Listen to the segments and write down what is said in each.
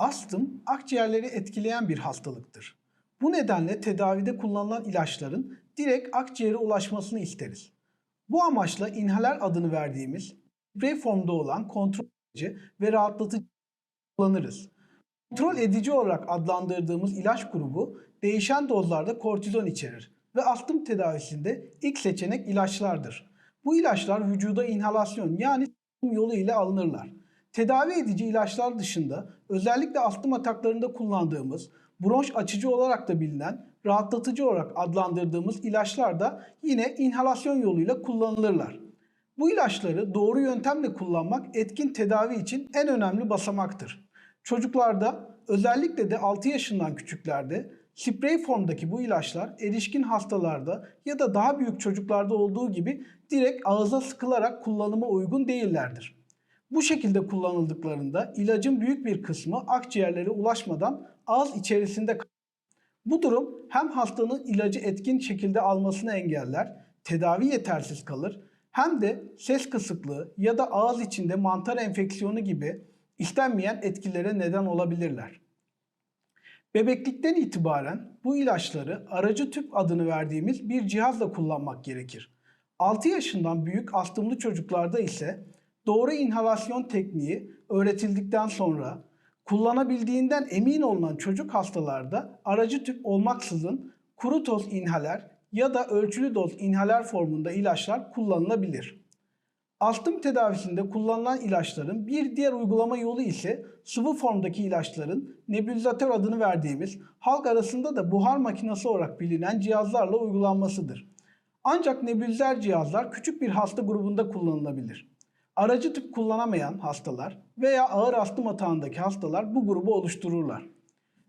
Astım akciğerleri etkileyen bir hastalıktır. Bu nedenle tedavide kullanılan ilaçların direkt akciğere ulaşmasını isteriz. Bu amaçla inhaler adını verdiğimiz sprey formda olan kontrol edici ve rahatlatıcı kullanırız. Kontrol edici olarak adlandırdığımız ilaç grubu değişen dozlarda kortizon içerir ve astım tedavisinde ilk seçenek ilaçlardır. Bu ilaçlar vücuda inhalasyon yani yolu ile alınırlar. Tedavi edici ilaçlar dışında özellikle astım ataklarında kullandığımız bronş açıcı olarak da bilinen rahatlatıcı olarak adlandırdığımız ilaçlar da yine inhalasyon yoluyla kullanılırlar. Bu ilaçları doğru yöntemle kullanmak etkin tedavi için en önemli basamaktır. Çocuklarda özellikle de 6 yaşından küçüklerde sprey formdaki bu ilaçlar erişkin hastalarda ya da daha büyük çocuklarda olduğu gibi direkt ağza sıkılarak kullanıma uygun değillerdir. Bu şekilde kullanıldıklarında ilacın büyük bir kısmı akciğerlere ulaşmadan ağız içerisinde. Bu durum hem hastanın ilacı etkin şekilde almasını engeller, tedavi yetersiz kalır, hem de ses kısıklığı ya da ağız içinde mantar enfeksiyonu gibi istenmeyen etkilere neden olabilirler. Bebeklikten itibaren bu ilaçları aracı tüp adını verdiğimiz bir cihazla kullanmak gerekir. 6 yaşından büyük astımlı çocuklarda ise doğru inhalasyon tekniği öğretildikten sonra kullanabildiğinden emin olunan çocuk hastalarda aracı tüp olmaksızın kuru toz inhaler ya da ölçülü doz inhaler formunda ilaçlar kullanılabilir. Astım tedavisinde kullanılan ilaçların bir diğer uygulama yolu ise sıvı formdaki ilaçların nebulizatör adını verdiğimiz halk arasında da buhar makinesi olarak bilinen cihazlarla uygulanmasıdır. Ancak nebulizer cihazlar küçük bir hasta grubunda kullanılabilir. Aracı tüp kullanamayan hastalar veya ağır astım atağındaki hastalar bu grubu oluştururlar.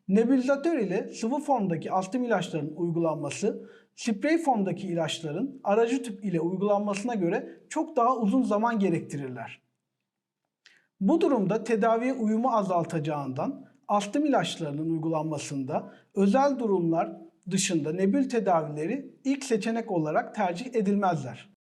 Nebulizatör ile sıvı formdaki astım ilaçlarının uygulanması, sprey formdaki ilaçların aracı tüp ile uygulanmasına göre çok daha uzun zaman gerektirirler. Bu durumda tedaviye uyumu azaltacağından astım ilaçlarının uygulanmasında özel durumlar dışında nebül tedavileri ilk seçenek olarak tercih edilmezler.